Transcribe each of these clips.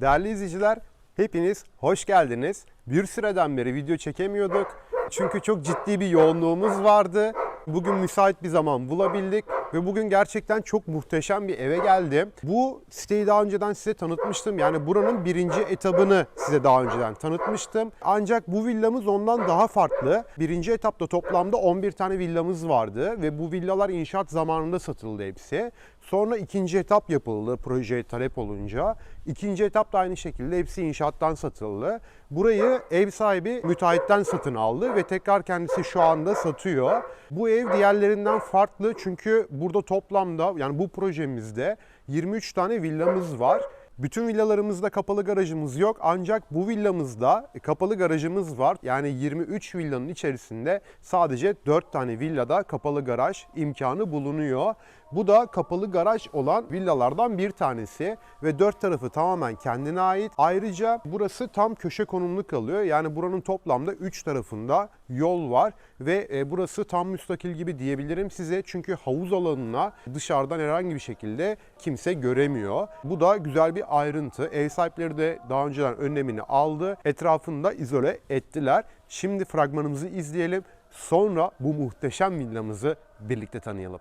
Değerli izleyiciler, hepiniz hoş geldiniz. Bir süreden beri video çekemiyorduk. Çünkü çok ciddi bir yoğunluğumuz vardı. Bugün müsait bir zaman bulabildik ve bugün gerçekten çok muhteşem bir eve geldim. Bu siteyi daha önceden size tanıtmıştım. Yani buranın birinci etabını size daha önceden tanıtmıştım. Ancak bu villamız ondan daha farklı. Birinci etapta toplamda 11 tane villamız vardı ve bu villalar inşaat zamanında satıldı hepsi. Sonra ikinci etap yapıldı projeye talep olunca. İkinci etap da aynı şekilde hepsi inşaattan satıldı. Burayı ev sahibi müteahhitten satın aldı ve tekrar kendisi şu anda satıyor. Bu ev diğerlerinden farklı çünkü burada toplamda yani bu projemizde 23 tane villamız var. Bütün villalarımızda kapalı garajımız yok ancak bu villamızda kapalı garajımız var. Yani 23 villanın içerisinde sadece 4 tane villada kapalı garaj imkanı bulunuyor. Bu da kapalı garaj olan villalardan bir tanesi ve dört tarafı tamamen kendine ait. Ayrıca burası tam köşe konumlu kalıyor. Yani buranın toplamda 3 tarafında yol var ve e, burası tam müstakil gibi diyebilirim size. Çünkü havuz alanına dışarıdan herhangi bir şekilde kimse göremiyor. Bu da güzel bir ayrıntı. Ev sahipleri de daha önceden önlemini aldı. Etrafını da izole ettiler. Şimdi fragmanımızı izleyelim. Sonra bu muhteşem villamızı birlikte tanıyalım.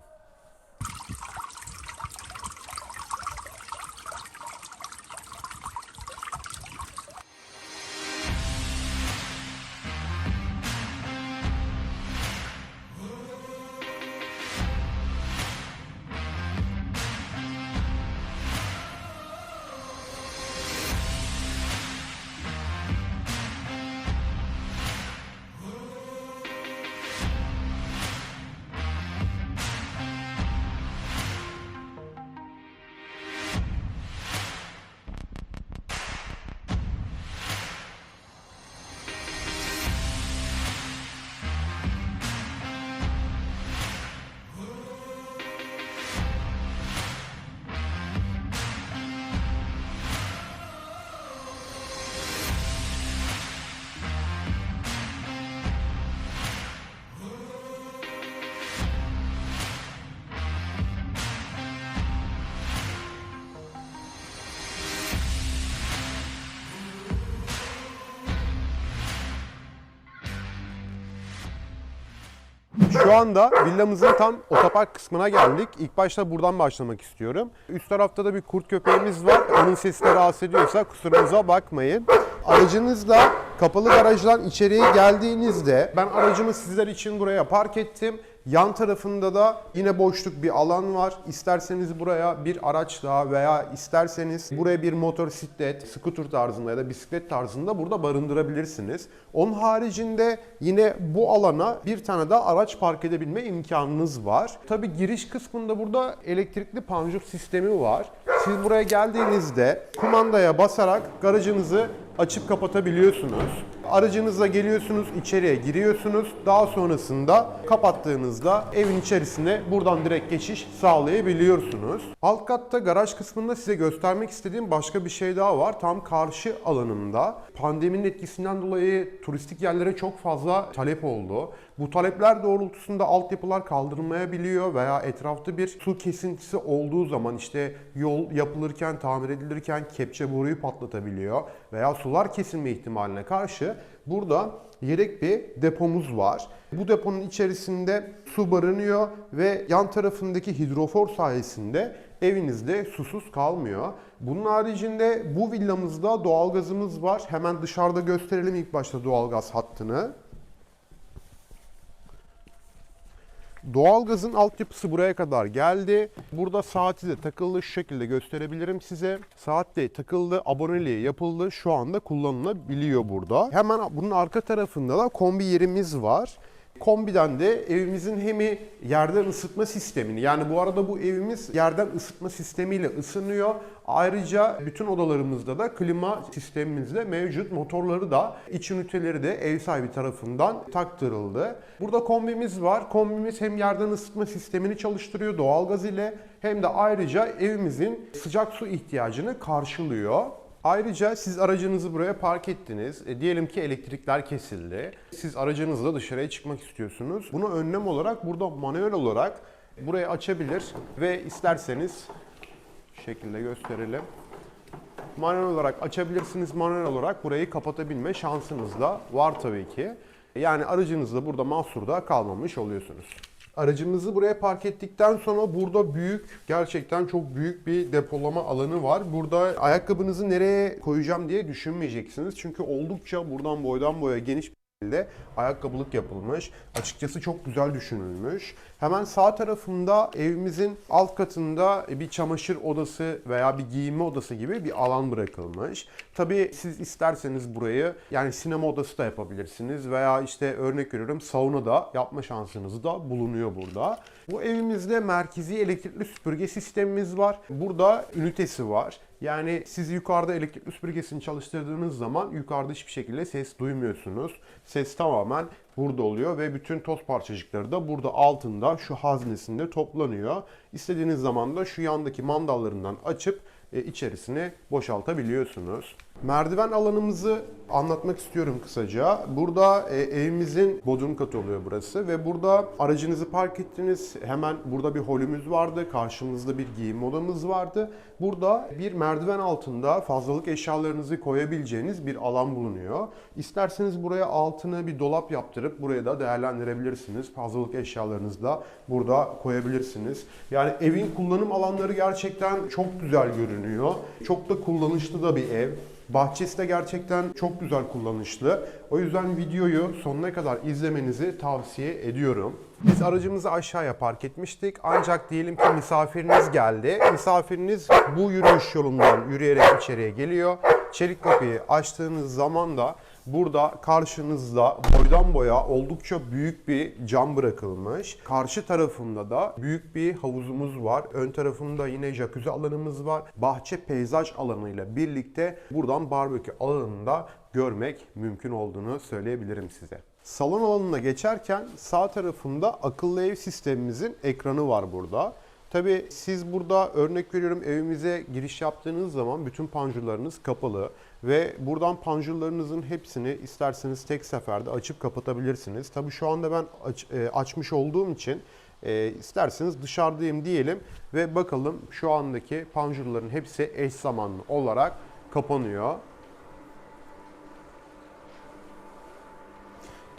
Şu anda villamızın tam otopark kısmına geldik. İlk başta buradan başlamak istiyorum. Üst tarafta da bir kurt köpeğimiz var. Onun sesi de rahatsız ediyorsa kusurunuza bakmayın. Aracınızla kapalı garajdan içeriye geldiğinizde ben aracımı sizler için buraya park ettim. Yan tarafında da yine boşluk bir alan var. İsterseniz buraya bir araç daha veya isterseniz buraya bir motosiklet, scooter tarzında ya da bisiklet tarzında burada barındırabilirsiniz. Onun haricinde yine bu alana bir tane daha araç park edebilme imkanınız var. Tabi giriş kısmında burada elektrikli panjur sistemi var. Siz buraya geldiğinizde kumandaya basarak garajınızı açıp kapatabiliyorsunuz. Aracınızla geliyorsunuz, içeriye giriyorsunuz. Daha sonrasında kapattığınızda evin içerisine buradan direkt geçiş sağlayabiliyorsunuz. Alt katta garaj kısmında size göstermek istediğim başka bir şey daha var. Tam karşı alanımda pandeminin etkisinden dolayı turistik yerlere çok fazla talep oldu. Bu talepler doğrultusunda altyapılar kaldırılmayabiliyor veya etrafta bir su kesintisi olduğu zaman işte yol yapılırken, tamir edilirken kepçe boruyu patlatabiliyor veya sular kesilme ihtimaline karşı burada yedek bir depomuz var. Bu deponun içerisinde su barınıyor ve yan tarafındaki hidrofor sayesinde evinizde susuz kalmıyor. Bunun haricinde bu villamızda doğalgazımız var. Hemen dışarıda gösterelim ilk başta doğalgaz hattını. Doğalgazın altyapısı buraya kadar geldi. Burada saati de takıldı. Şu şekilde gösterebilirim size. Saat de takıldı. Aboneliği yapıldı. Şu anda kullanılabiliyor burada. Hemen bunun arka tarafında da kombi yerimiz var. Kombiden de evimizin hemi yerden ısıtma sistemini yani bu arada bu evimiz yerden ısıtma sistemiyle ısınıyor. Ayrıca bütün odalarımızda da klima sistemimizde mevcut motorları da iç üniteleri de ev sahibi tarafından taktırıldı. Burada kombimiz var. Kombimiz hem yerden ısıtma sistemini çalıştırıyor doğalgaz ile hem de ayrıca evimizin sıcak su ihtiyacını karşılıyor. Ayrıca siz aracınızı buraya park ettiniz. E, diyelim ki elektrikler kesildi. Siz aracınızla dışarıya çıkmak istiyorsunuz. Bunu önlem olarak burada manuel olarak burayı açabilir ve isterseniz şekilde gösterelim. manuel olarak açabilirsiniz. Manuel olarak burayı kapatabilme şansınız da var tabii ki. Yani aracınızda burada mahsurda kalmamış oluyorsunuz. Aracımızı buraya park ettikten sonra burada büyük, gerçekten çok büyük bir depolama alanı var. Burada ayakkabınızı nereye koyacağım diye düşünmeyeceksiniz. Çünkü oldukça buradan boydan boya geniş bir şekilde ayakkabılık yapılmış. Açıkçası çok güzel düşünülmüş. Hemen sağ tarafında evimizin alt katında bir çamaşır odası veya bir giyinme odası gibi bir alan bırakılmış. Tabii siz isterseniz burayı yani sinema odası da yapabilirsiniz veya işte örnek veriyorum sauna da yapma şansınız da bulunuyor burada. Bu evimizde merkezi elektrikli süpürge sistemimiz var. Burada ünitesi var. Yani siz yukarıda elektrikli süpürgesini çalıştırdığınız zaman yukarıda hiçbir şekilde ses duymuyorsunuz. Ses tamamen burada oluyor ve bütün toz parçacıkları da burada altında şu haznesinde toplanıyor. İstediğiniz zaman da şu yandaki mandallarından açıp e, içerisine boşaltabiliyorsunuz. Merdiven alanımızı anlatmak istiyorum kısaca. Burada e, evimizin bodrum katı oluyor burası ve burada aracınızı park ettiniz. Hemen burada bir holümüz vardı. Karşımızda bir giyinme odamız vardı. Burada bir merdiven altında fazlalık eşyalarınızı koyabileceğiniz bir alan bulunuyor. İsterseniz buraya altına bir dolap yaptırıp buraya da değerlendirebilirsiniz. Fazlalık eşyalarınızı da burada koyabilirsiniz. Yani evin kullanım alanları gerçekten çok güzel görünüyor. Çok da kullanışlı da bir ev. Bahçesi de gerçekten çok güzel kullanışlı. O yüzden videoyu sonuna kadar izlemenizi tavsiye ediyorum. Biz aracımızı aşağıya park etmiştik. Ancak diyelim ki misafiriniz geldi. Misafiriniz bu yürüyüş yolundan yürüyerek içeriye geliyor. Çelik kapıyı açtığınız zaman da burada karşınızda boydan boya oldukça büyük bir cam bırakılmış. Karşı tarafında da büyük bir havuzumuz var. Ön tarafında yine jacuzzi alanımız var. Bahçe peyzaj alanıyla birlikte buradan barbekü alanında görmek mümkün olduğunu söyleyebilirim size. Salon alanına geçerken sağ tarafında akıllı ev sistemimizin ekranı var burada. Tabii siz burada örnek veriyorum evimize giriş yaptığınız zaman bütün panjurlarınız kapalı ve buradan panjurlarınızın hepsini isterseniz tek seferde açıp kapatabilirsiniz. Tabii şu anda ben aç- e, açmış olduğum için e, isterseniz dışarıdayım diyelim ve bakalım şu andaki panjurların hepsi eş zamanlı olarak kapanıyor.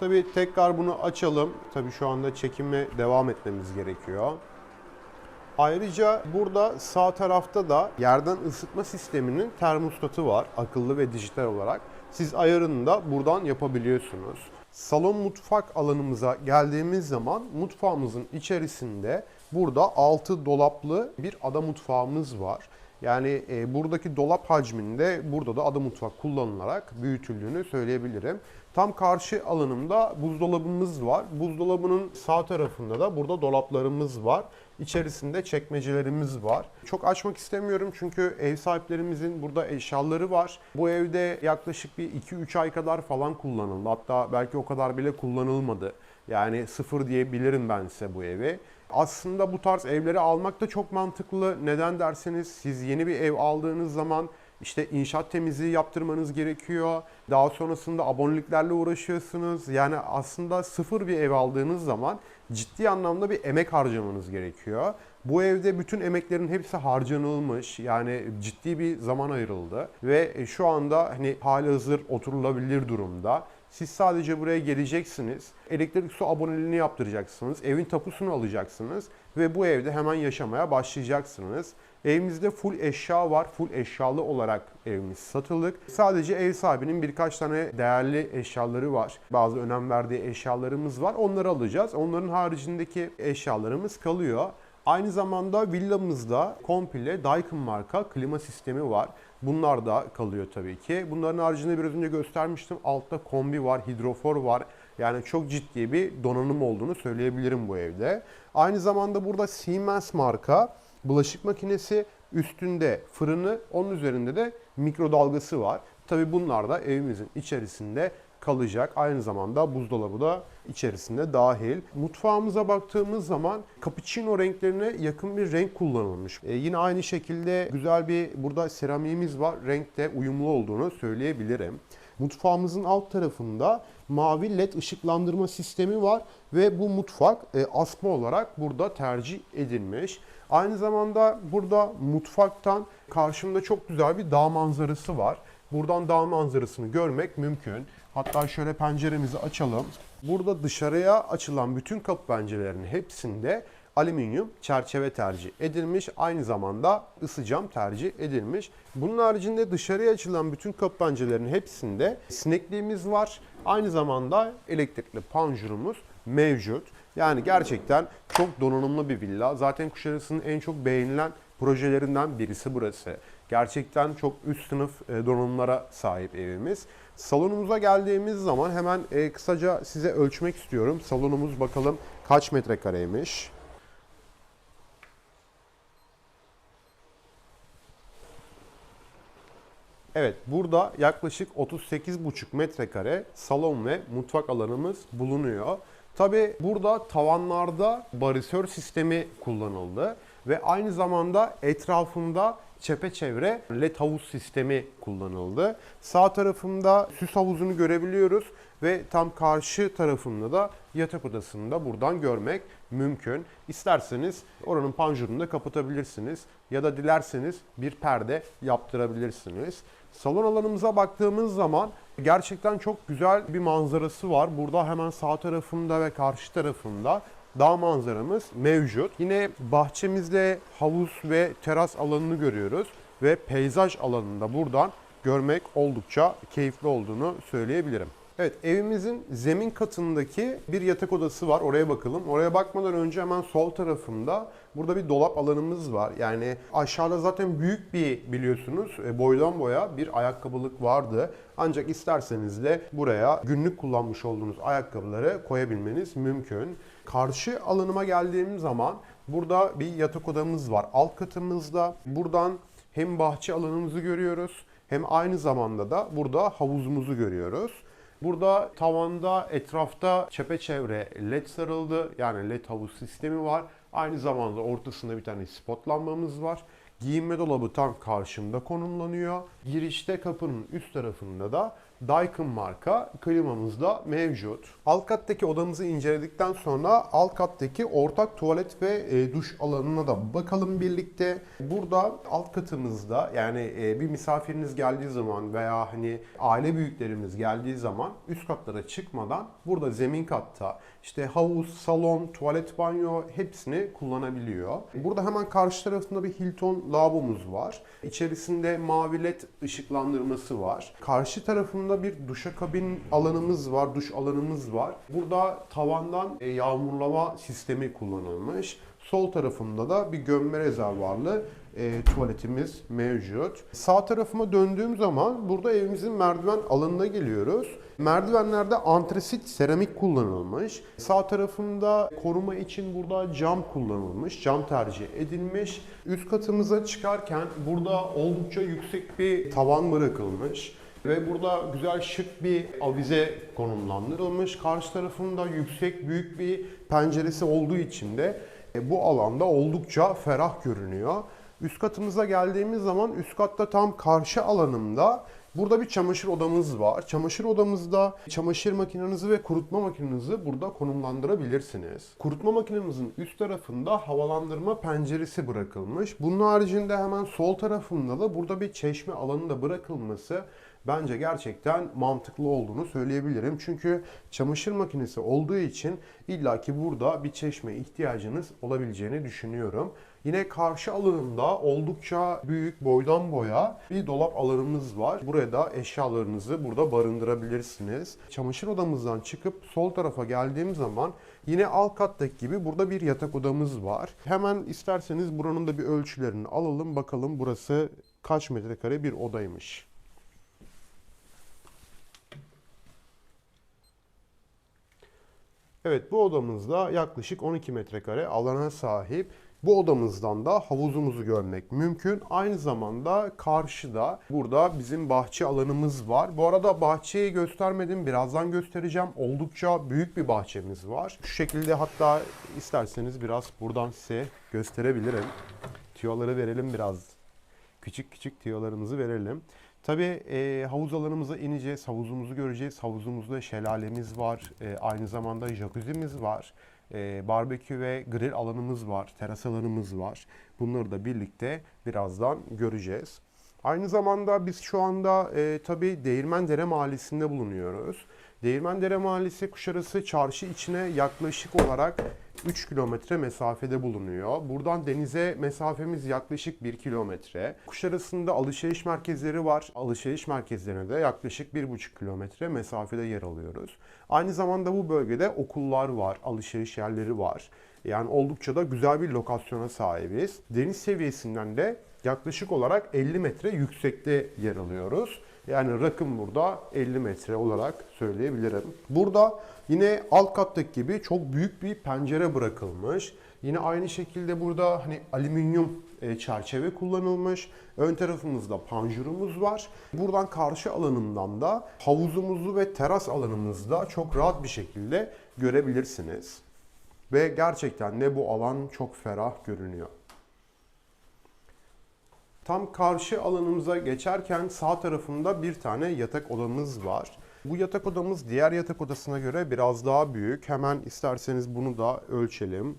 Tabii tekrar bunu açalım. Tabii şu anda çekime devam etmemiz gerekiyor. Ayrıca burada sağ tarafta da yerden ısıtma sisteminin termostatı var. Akıllı ve dijital olarak. Siz ayarını da buradan yapabiliyorsunuz. Salon mutfak alanımıza geldiğimiz zaman mutfağımızın içerisinde burada 6 dolaplı bir ada mutfağımız var. Yani e, buradaki dolap hacminde burada da ada mutfak kullanılarak büyütüldüğünü söyleyebilirim. Tam karşı alanımda buzdolabımız var. Buzdolabının sağ tarafında da burada dolaplarımız var. İçerisinde çekmecelerimiz var. Çok açmak istemiyorum çünkü ev sahiplerimizin burada eşyaları var. Bu evde yaklaşık bir 2-3 ay kadar falan kullanıldı. Hatta belki o kadar bile kullanılmadı. Yani sıfır diyebilirim ben size bu evi. Aslında bu tarz evleri almak da çok mantıklı. Neden derseniz siz yeni bir ev aldığınız zaman işte inşaat temizliği yaptırmanız gerekiyor. Daha sonrasında aboneliklerle uğraşıyorsunuz. Yani aslında sıfır bir ev aldığınız zaman ciddi anlamda bir emek harcamanız gerekiyor. Bu evde bütün emeklerin hepsi harcanılmış. Yani ciddi bir zaman ayrıldı ve şu anda hani hali hazır oturulabilir durumda. Siz sadece buraya geleceksiniz. Elektrik su aboneliğini yaptıracaksınız. Evin tapusunu alacaksınız ve bu evde hemen yaşamaya başlayacaksınız. Evimizde full eşya var. Full eşyalı olarak evimiz satılık. Sadece ev sahibinin birkaç tane değerli eşyaları var. Bazı önem verdiği eşyalarımız var. Onları alacağız. Onların haricindeki eşyalarımız kalıyor. Aynı zamanda villamızda komple Daikin marka klima sistemi var. Bunlar da kalıyor tabii ki. Bunların haricinde biraz önce göstermiştim. Altta kombi var, hidrofor var. Yani çok ciddi bir donanım olduğunu söyleyebilirim bu evde. Aynı zamanda burada Siemens marka bulaşık makinesi üstünde fırını, onun üzerinde de mikrodalgası var. Tabii bunlar da evimizin içerisinde kalacak. Aynı zamanda buzdolabı da içerisinde dahil. Mutfağımıza baktığımız zaman cappuccino renklerine yakın bir renk kullanılmış. E, yine aynı şekilde güzel bir burada seramiğimiz var. Renkte uyumlu olduğunu söyleyebilirim. Mutfağımızın alt tarafında mavi led ışıklandırma sistemi var ve bu mutfak e, asma olarak burada tercih edilmiş. Aynı zamanda burada mutfaktan karşımda çok güzel bir dağ manzarası var. Buradan dağ manzarasını görmek mümkün. Hatta şöyle penceremizi açalım. Burada dışarıya açılan bütün kapı pencerelerinin hepsinde alüminyum çerçeve tercih edilmiş. Aynı zamanda ısı cam tercih edilmiş. Bunun haricinde dışarıya açılan bütün kapı pencerelerinin hepsinde sinekliğimiz var. Aynı zamanda elektrikli panjurumuz mevcut. Yani gerçekten çok donanımlı bir villa. Zaten Kuşadası'nın en çok beğenilen projelerinden birisi burası. Gerçekten çok üst sınıf e, donanımlara sahip evimiz. Salonumuza geldiğimiz zaman hemen e, kısaca size ölçmek istiyorum. Salonumuz bakalım kaç metrekareymiş. Evet, burada yaklaşık 38,5 metrekare salon ve mutfak alanımız bulunuyor. Tabi burada tavanlarda barisör sistemi kullanıldı ve aynı zamanda etrafında çepeçevre led havuz sistemi kullanıldı. Sağ tarafında süs havuzunu görebiliyoruz ve tam karşı tarafında da yatak odasını da buradan görmek mümkün. İsterseniz oranın panjurunu da kapatabilirsiniz ya da dilerseniz bir perde yaptırabilirsiniz. Salon alanımıza baktığımız zaman gerçekten çok güzel bir manzarası var. Burada hemen sağ tarafında ve karşı tarafında dağ manzaramız mevcut. Yine bahçemizde havuz ve teras alanını görüyoruz ve peyzaj alanında buradan görmek oldukça keyifli olduğunu söyleyebilirim. Evet evimizin zemin katındaki bir yatak odası var. Oraya bakalım. Oraya bakmadan önce hemen sol tarafında burada bir dolap alanımız var. Yani aşağıda zaten büyük bir biliyorsunuz e, boydan boya bir ayakkabılık vardı. Ancak isterseniz de buraya günlük kullanmış olduğunuz ayakkabıları koyabilmeniz mümkün. Karşı alanıma geldiğim zaman burada bir yatak odamız var. Alt katımızda buradan hem bahçe alanımızı görüyoruz hem aynı zamanda da burada havuzumuzu görüyoruz. Burada tavanda etrafta çepeçevre led sarıldı. Yani led havuz sistemi var. Aynı zamanda ortasında bir tane spot lambamız var. Giyinme dolabı tam karşımda konumlanıyor. Girişte kapının üst tarafında da Daikin marka klimamız da mevcut. Alt kattaki odamızı inceledikten sonra alt kattaki ortak tuvalet ve e, duş alanına da bakalım birlikte. Burada alt katımızda yani e, bir misafiriniz geldiği zaman veya hani aile büyüklerimiz geldiği zaman üst katlara çıkmadan burada zemin katta işte havuz, salon, tuvalet, banyo hepsini kullanabiliyor. Burada hemen karşı tarafında bir Hilton lavabomuz var. İçerisinde mavi led ışıklandırması var. Karşı tarafında bir duşakabin alanımız var, duş alanımız var. Burada tavandan e, yağmurlama sistemi kullanılmış. Sol tarafında da bir gömme rezervuarlı e, tuvaletimiz mevcut. Sağ tarafıma döndüğüm zaman burada evimizin merdiven alanına geliyoruz. Merdivenlerde antresit seramik kullanılmış. Sağ tarafında koruma için burada cam kullanılmış. Cam tercih edilmiş. Üst katımıza çıkarken burada oldukça yüksek bir tavan bırakılmış. Ve burada güzel şık bir avize konumlandırılmış. Karşı tarafında yüksek büyük bir penceresi olduğu için de e, bu alanda oldukça ferah görünüyor. Üst katımıza geldiğimiz zaman üst katta tam karşı alanımda burada bir çamaşır odamız var. Çamaşır odamızda çamaşır makinenizi ve kurutma makinenizi burada konumlandırabilirsiniz. Kurutma makinemizin üst tarafında havalandırma penceresi bırakılmış. Bunun haricinde hemen sol tarafında da burada bir çeşme alanı da bırakılması bence gerçekten mantıklı olduğunu söyleyebilirim. Çünkü çamaşır makinesi olduğu için illaki burada bir çeşme ihtiyacınız olabileceğini düşünüyorum. Yine karşı alanında oldukça büyük boydan boya bir dolap alanımız var. Buraya da eşyalarınızı burada barındırabilirsiniz. Çamaşır odamızdan çıkıp sol tarafa geldiğim zaman yine alt kattaki gibi burada bir yatak odamız var. Hemen isterseniz buranın da bir ölçülerini alalım bakalım burası kaç metrekare bir odaymış. Evet bu odamızda yaklaşık 12 metrekare alana sahip. Bu odamızdan da havuzumuzu görmek mümkün. Aynı zamanda karşıda burada bizim bahçe alanımız var. Bu arada bahçeyi göstermedim. Birazdan göstereceğim. Oldukça büyük bir bahçemiz var. Şu şekilde hatta isterseniz biraz buradan size gösterebilirim. Tüyoları verelim biraz. Küçük küçük tüyolarımızı verelim. Tabii e, havuz alanımıza ineceğiz, havuzumuzu göreceğiz. Havuzumuzda şelalemiz var, e, aynı zamanda jacuzzi'miz var. E, barbekü ve grill alanımız var, teras alanımız var. Bunları da birlikte birazdan göreceğiz. Aynı zamanda biz şu anda e, tabii Değirmendere Mahallesi'nde bulunuyoruz. Değirmendere Mahallesi Kuşarası çarşı içine yaklaşık olarak 3 kilometre mesafede bulunuyor. Buradan denize mesafemiz yaklaşık 1 kilometre. Kuşarası'nda alışveriş merkezleri var. Alışveriş merkezlerine de yaklaşık 1,5 kilometre mesafede yer alıyoruz. Aynı zamanda bu bölgede okullar var, alışveriş yerleri var. Yani oldukça da güzel bir lokasyona sahibiz. Deniz seviyesinden de yaklaşık olarak 50 metre yüksekte yer alıyoruz. Yani rakım burada 50 metre olarak söyleyebilirim. Burada yine alt kattaki gibi çok büyük bir pencere bırakılmış. Yine aynı şekilde burada hani alüminyum e, çerçeve kullanılmış. Ön tarafımızda panjurumuz var. Buradan karşı alanından da havuzumuzu ve teras alanımızda çok rahat bir şekilde görebilirsiniz. Ve gerçekten de bu alan çok ferah görünüyor. Tam karşı alanımıza geçerken sağ tarafında bir tane yatak odamız var. Bu yatak odamız diğer yatak odasına göre biraz daha büyük. Hemen isterseniz bunu da ölçelim.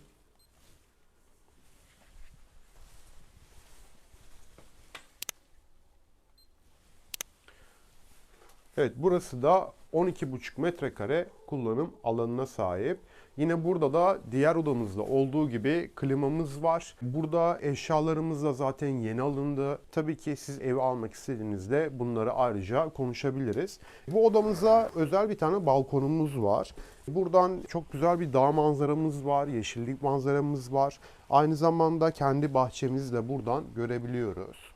Evet burası da 12,5 metrekare kullanım alanına sahip. Yine burada da diğer odamızda olduğu gibi klimamız var. Burada eşyalarımız da zaten yeni alındı. Tabii ki siz evi almak istediğinizde bunları ayrıca konuşabiliriz. Bu odamıza özel bir tane balkonumuz var. Buradan çok güzel bir dağ manzaramız var, yeşillik manzaramız var. Aynı zamanda kendi bahçemizi de buradan görebiliyoruz.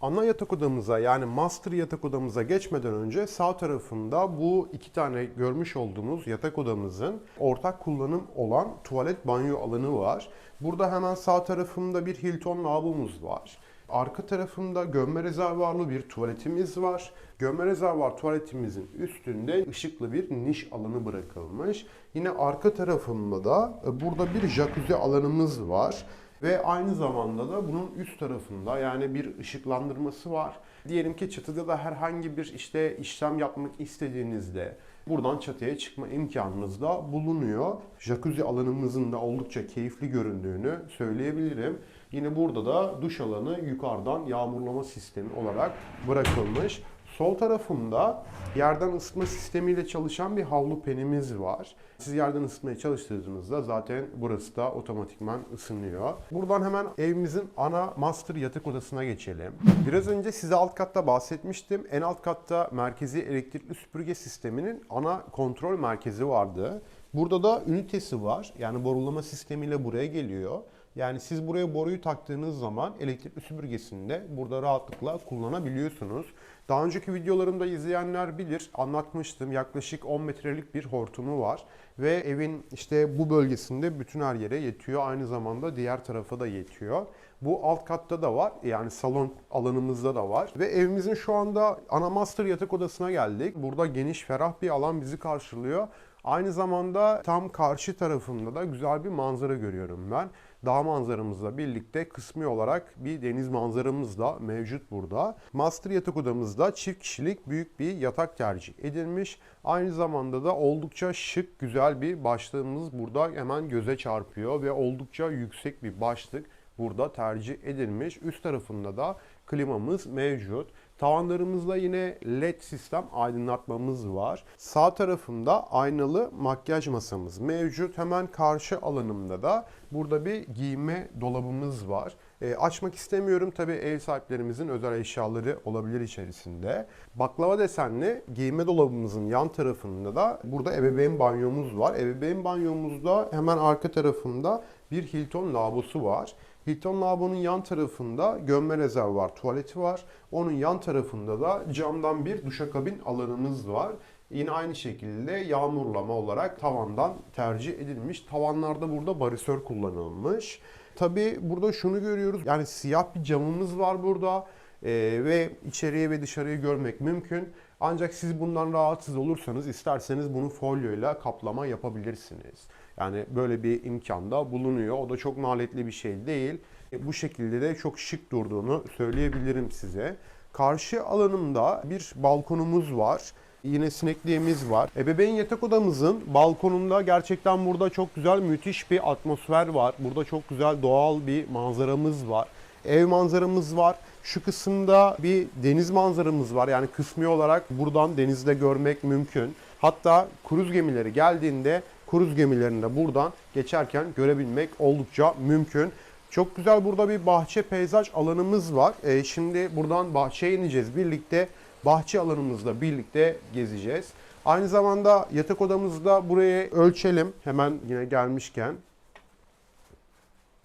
Ana yatak odamıza yani master yatak odamıza geçmeden önce sağ tarafında bu iki tane görmüş olduğumuz yatak odamızın ortak kullanım olan tuvalet banyo alanı var. Burada hemen sağ tarafında bir Hilton lavabomuz var. Arka tarafında gömme rezervuarlı bir tuvaletimiz var. Gömme rezervuar tuvaletimizin üstünde ışıklı bir niş alanı bırakılmış. Yine arka tarafında da e, burada bir jacuzzi alanımız var. Ve aynı zamanda da bunun üst tarafında yani bir ışıklandırması var. Diyelim ki çatıda da herhangi bir işte işlem yapmak istediğinizde buradan çatıya çıkma imkanınız da bulunuyor. Jacuzzi alanımızın da oldukça keyifli göründüğünü söyleyebilirim. Yine burada da duş alanı yukarıdan yağmurlama sistemi olarak bırakılmış. Sol tarafımda yerden ısıtma sistemiyle çalışan bir havlu penimiz var. Siz yerden ısıtmaya çalıştırdığınızda zaten burası da otomatikman ısınıyor. Buradan hemen evimizin ana master yatak odasına geçelim. Biraz önce size alt katta bahsetmiştim. En alt katta merkezi elektrikli süpürge sisteminin ana kontrol merkezi vardı. Burada da ünitesi var. Yani borulama sistemiyle buraya geliyor. Yani siz buraya boruyu taktığınız zaman elektrikli süpürgesini de burada rahatlıkla kullanabiliyorsunuz. Daha önceki videolarımda izleyenler bilir, anlatmıştım. Yaklaşık 10 metrelik bir hortumu var ve evin işte bu bölgesinde bütün her yere yetiyor. Aynı zamanda diğer tarafa da yetiyor. Bu alt katta da var. Yani salon alanımızda da var. Ve evimizin şu anda ana master yatak odasına geldik. Burada geniş, ferah bir alan bizi karşılıyor. Aynı zamanda tam karşı tarafında da güzel bir manzara görüyorum ben. Dağ manzaramızla birlikte kısmi olarak bir deniz manzaramız da mevcut burada. Master yatak odamızda çift kişilik büyük bir yatak tercih edilmiş. Aynı zamanda da oldukça şık, güzel bir başlığımız burada hemen göze çarpıyor ve oldukça yüksek bir başlık burada tercih edilmiş. Üst tarafında da klimamız mevcut. Tavanlarımızda yine led sistem aydınlatmamız var. Sağ tarafında aynalı makyaj masamız mevcut. Hemen karşı alanımda da burada bir giyinme dolabımız var. E, açmak istemiyorum tabi ev sahiplerimizin özel eşyaları olabilir içerisinde. Baklava desenli giyinme dolabımızın yan tarafında da burada ebeveyn banyomuz var. Ebeveyn banyomuzda hemen arka tarafında bir Hilton lavabosu var. Hilton lavabonun yan tarafında gömme rezervuar tuvaleti var. Onun yan tarafında da camdan bir duşakabin alanımız var. Yine aynı şekilde yağmurlama olarak tavandan tercih edilmiş. Tavanlarda burada barisör kullanılmış. Tabi burada şunu görüyoruz. Yani siyah bir camımız var burada. Ee, ve içeriye ve dışarıyı görmek mümkün. Ancak siz bundan rahatsız olursanız isterseniz bunu folyoyla kaplama yapabilirsiniz. Yani böyle bir imkan da bulunuyor. O da çok maliyetli bir şey değil. E, bu şekilde de çok şık durduğunu söyleyebilirim size. Karşı alanımda bir balkonumuz var. Yine sinekliğimiz var. Ebeveyn yatak odamızın balkonunda gerçekten burada çok güzel müthiş bir atmosfer var. Burada çok güzel doğal bir manzaramız var. Ev manzaramız var. Şu kısımda bir deniz manzaramız var. Yani kısmi olarak buradan denizde görmek mümkün. Hatta kruz gemileri geldiğinde kruz gemilerini de buradan geçerken görebilmek oldukça mümkün. Çok güzel burada bir bahçe peyzaj alanımız var. Ee, şimdi buradan bahçeye ineceğiz birlikte. Bahçe alanımızla birlikte gezeceğiz. Aynı zamanda yatak odamızda burayı ölçelim. Hemen yine gelmişken.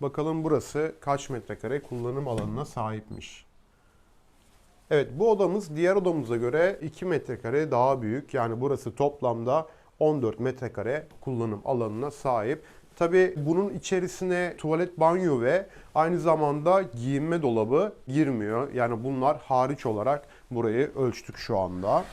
Bakalım burası kaç metrekare kullanım alanına sahipmiş. Evet bu odamız diğer odamıza göre 2 metrekare daha büyük. Yani burası toplamda 14 metrekare kullanım alanına sahip. Tabi bunun içerisine tuvalet, banyo ve aynı zamanda giyinme dolabı girmiyor. Yani bunlar hariç olarak burayı ölçtük şu anda.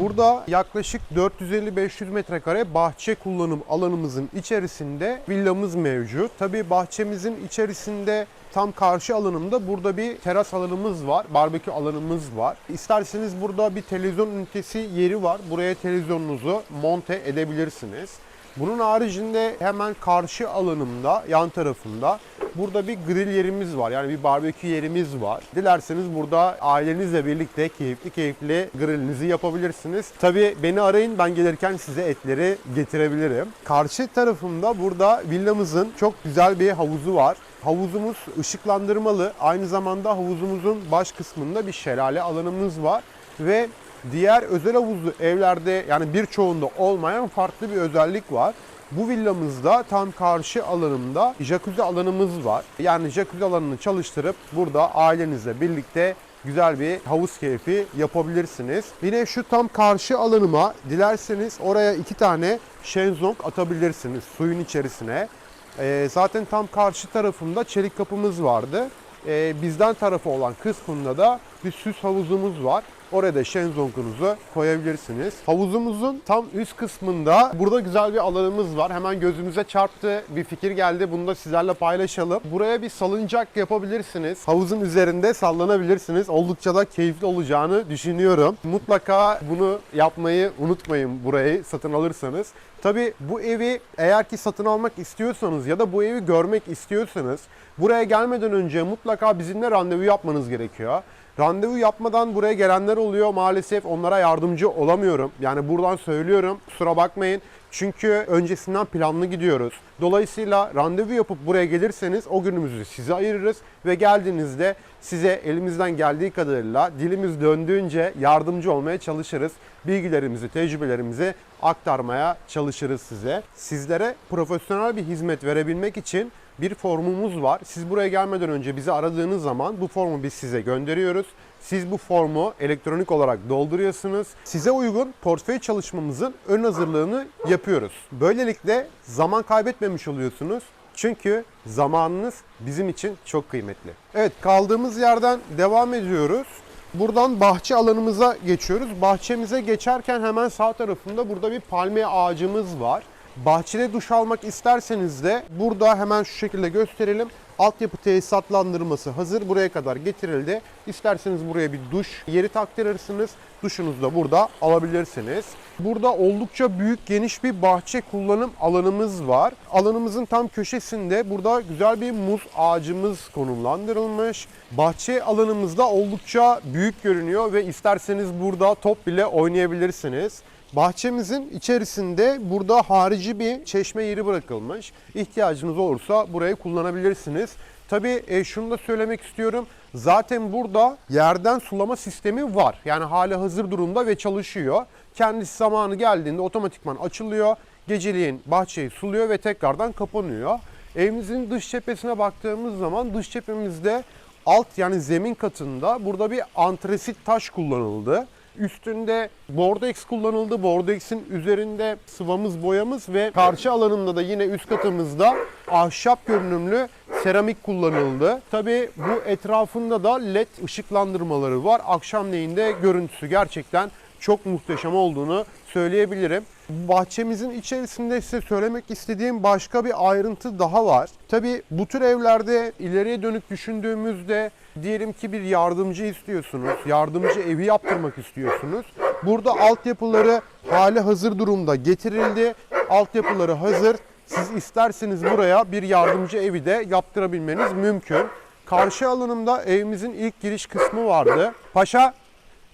Burada yaklaşık 450-500 metrekare bahçe kullanım alanımızın içerisinde villamız mevcut. Tabii bahçemizin içerisinde tam karşı alanımda burada bir teras alanımız var, barbekü alanımız var. İsterseniz burada bir televizyon ünitesi yeri var. Buraya televizyonunuzu monte edebilirsiniz. Bunun haricinde hemen karşı alanımda, yan tarafında burada bir grill yerimiz var. Yani bir barbekü yerimiz var. Dilerseniz burada ailenizle birlikte keyifli keyifli grillinizi yapabilirsiniz. Tabii beni arayın ben gelirken size etleri getirebilirim. Karşı tarafımda burada villamızın çok güzel bir havuzu var. Havuzumuz ışıklandırmalı. Aynı zamanda havuzumuzun baş kısmında bir şelale alanımız var ve diğer özel havuzlu evlerde yani birçoğunda olmayan farklı bir özellik var. Bu villamızda tam karşı alanımda jacuzzi alanımız var. Yani jacuzzi alanını çalıştırıp burada ailenizle birlikte güzel bir havuz keyfi yapabilirsiniz. Yine şu tam karşı alanıma dilerseniz oraya iki tane şenzong atabilirsiniz suyun içerisine. Ee, zaten tam karşı tarafında çelik kapımız vardı. Ee, bizden tarafı olan kısmında da bir süs havuzumuz var. Oraya da şenzongunuzu koyabilirsiniz. Havuzumuzun tam üst kısmında burada güzel bir alanımız var. Hemen gözümüze çarptı. Bir fikir geldi. Bunu da sizlerle paylaşalım. Buraya bir salıncak yapabilirsiniz. Havuzun üzerinde sallanabilirsiniz. Oldukça da keyifli olacağını düşünüyorum. Mutlaka bunu yapmayı unutmayın burayı satın alırsanız. Tabi bu evi eğer ki satın almak istiyorsanız ya da bu evi görmek istiyorsanız buraya gelmeden önce mutlaka bizimle randevu yapmanız gerekiyor. Randevu yapmadan buraya gelenler oluyor. Maalesef onlara yardımcı olamıyorum. Yani buradan söylüyorum. Kusura bakmayın. Çünkü öncesinden planlı gidiyoruz. Dolayısıyla randevu yapıp buraya gelirseniz o günümüzü size ayırırız ve geldiğinizde size elimizden geldiği kadarıyla dilimiz döndüğünce yardımcı olmaya çalışırız. Bilgilerimizi, tecrübelerimizi aktarmaya çalışırız size. Sizlere profesyonel bir hizmet verebilmek için bir formumuz var. Siz buraya gelmeden önce bizi aradığınız zaman bu formu biz size gönderiyoruz. Siz bu formu elektronik olarak dolduruyorsunuz. Size uygun portföy çalışmamızın ön hazırlığını yapıyoruz. Böylelikle zaman kaybetmemiş oluyorsunuz. Çünkü zamanınız bizim için çok kıymetli. Evet kaldığımız yerden devam ediyoruz. Buradan bahçe alanımıza geçiyoruz. Bahçemize geçerken hemen sağ tarafında burada bir palmiye ağacımız var. Bahçede duş almak isterseniz de burada hemen şu şekilde gösterelim. Altyapı tesisatlandırması hazır buraya kadar getirildi. İsterseniz buraya bir duş yeri taktırırsınız. Duşunuzu da burada alabilirsiniz. Burada oldukça büyük geniş bir bahçe kullanım alanımız var. Alanımızın tam köşesinde burada güzel bir muz ağacımız konumlandırılmış. Bahçe alanımızda oldukça büyük görünüyor ve isterseniz burada top bile oynayabilirsiniz. Bahçemizin içerisinde burada harici bir çeşme yeri bırakılmış. İhtiyacınız olursa burayı kullanabilirsiniz. Tabii e, şunu da söylemek istiyorum. Zaten burada yerden sulama sistemi var. Yani hali hazır durumda ve çalışıyor. Kendisi zamanı geldiğinde otomatikman açılıyor. Geceliğin bahçeyi suluyor ve tekrardan kapanıyor. Evimizin dış cephesine baktığımız zaman dış cephemizde alt yani zemin katında burada bir antresit taş kullanıldı. Üstünde Bordex kullanıldı. Bordex'in üzerinde sıvamız, boyamız ve karşı alanında da yine üst katımızda ahşap görünümlü seramik kullanıldı. Tabi bu etrafında da led ışıklandırmaları var. Akşamleyin de görüntüsü gerçekten çok muhteşem olduğunu söyleyebilirim. Bahçemizin içerisinde size söylemek istediğim başka bir ayrıntı daha var. Tabii bu tür evlerde ileriye dönük düşündüğümüzde diyelim ki bir yardımcı istiyorsunuz, yardımcı evi yaptırmak istiyorsunuz. Burada altyapıları hali hazır durumda getirildi. Altyapıları hazır. Siz isterseniz buraya bir yardımcı evi de yaptırabilmeniz mümkün. Karşı alanımda evimizin ilk giriş kısmı vardı. Paşa,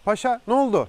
paşa ne oldu?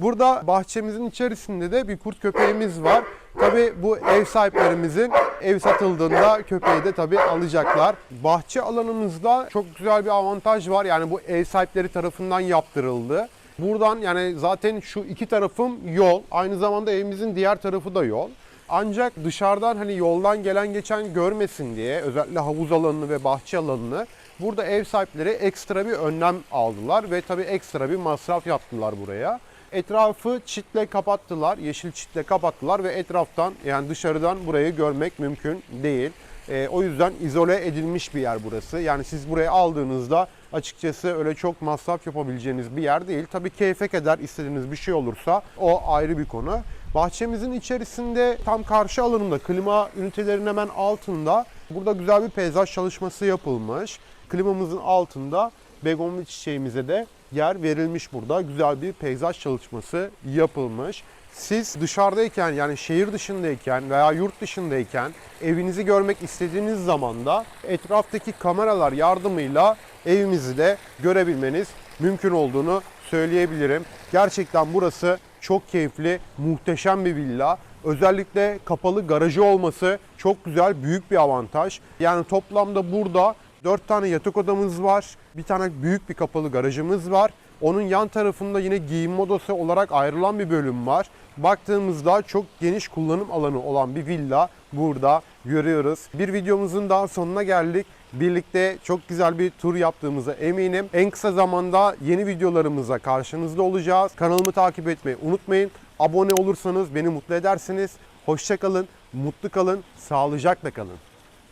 Burada bahçemizin içerisinde de bir kurt köpeğimiz var. Tabi bu ev sahiplerimizin ev satıldığında köpeği de tabi alacaklar. Bahçe alanımızda çok güzel bir avantaj var. Yani bu ev sahipleri tarafından yaptırıldı. Buradan yani zaten şu iki tarafım yol. Aynı zamanda evimizin diğer tarafı da yol. Ancak dışarıdan hani yoldan gelen geçen görmesin diye özellikle havuz alanını ve bahçe alanını burada ev sahipleri ekstra bir önlem aldılar ve tabii ekstra bir masraf yaptılar buraya. Etrafı çitle kapattılar, yeşil çitle kapattılar ve etraftan yani dışarıdan burayı görmek mümkün değil. Ee, o yüzden izole edilmiş bir yer burası. Yani siz buraya aldığınızda açıkçası öyle çok masraf yapabileceğiniz bir yer değil. Tabii keyfe keder istediğiniz bir şey olursa o ayrı bir konu. Bahçemizin içerisinde tam karşı alanında klima ünitelerinin hemen altında burada güzel bir peyzaj çalışması yapılmış. Klimamızın altında begonvil çiçeğimize de yer verilmiş burada. Güzel bir peyzaj çalışması yapılmış. Siz dışarıdayken yani şehir dışındayken veya yurt dışındayken evinizi görmek istediğiniz zaman da etraftaki kameralar yardımıyla evimizi de görebilmeniz mümkün olduğunu söyleyebilirim. Gerçekten burası çok keyifli, muhteşem bir villa. Özellikle kapalı garajı olması çok güzel, büyük bir avantaj. Yani toplamda burada 4 tane yatak odamız var. Bir tane büyük bir kapalı garajımız var. Onun yan tarafında yine giyinme odası olarak ayrılan bir bölüm var. Baktığımızda çok geniş kullanım alanı olan bir villa burada görüyoruz. Bir videomuzun daha sonuna geldik. Birlikte çok güzel bir tur yaptığımıza eminim. En kısa zamanda yeni videolarımıza karşınızda olacağız. Kanalımı takip etmeyi unutmayın. Abone olursanız beni mutlu edersiniz. Hoşçakalın, mutlu kalın, sağlıcakla kalın.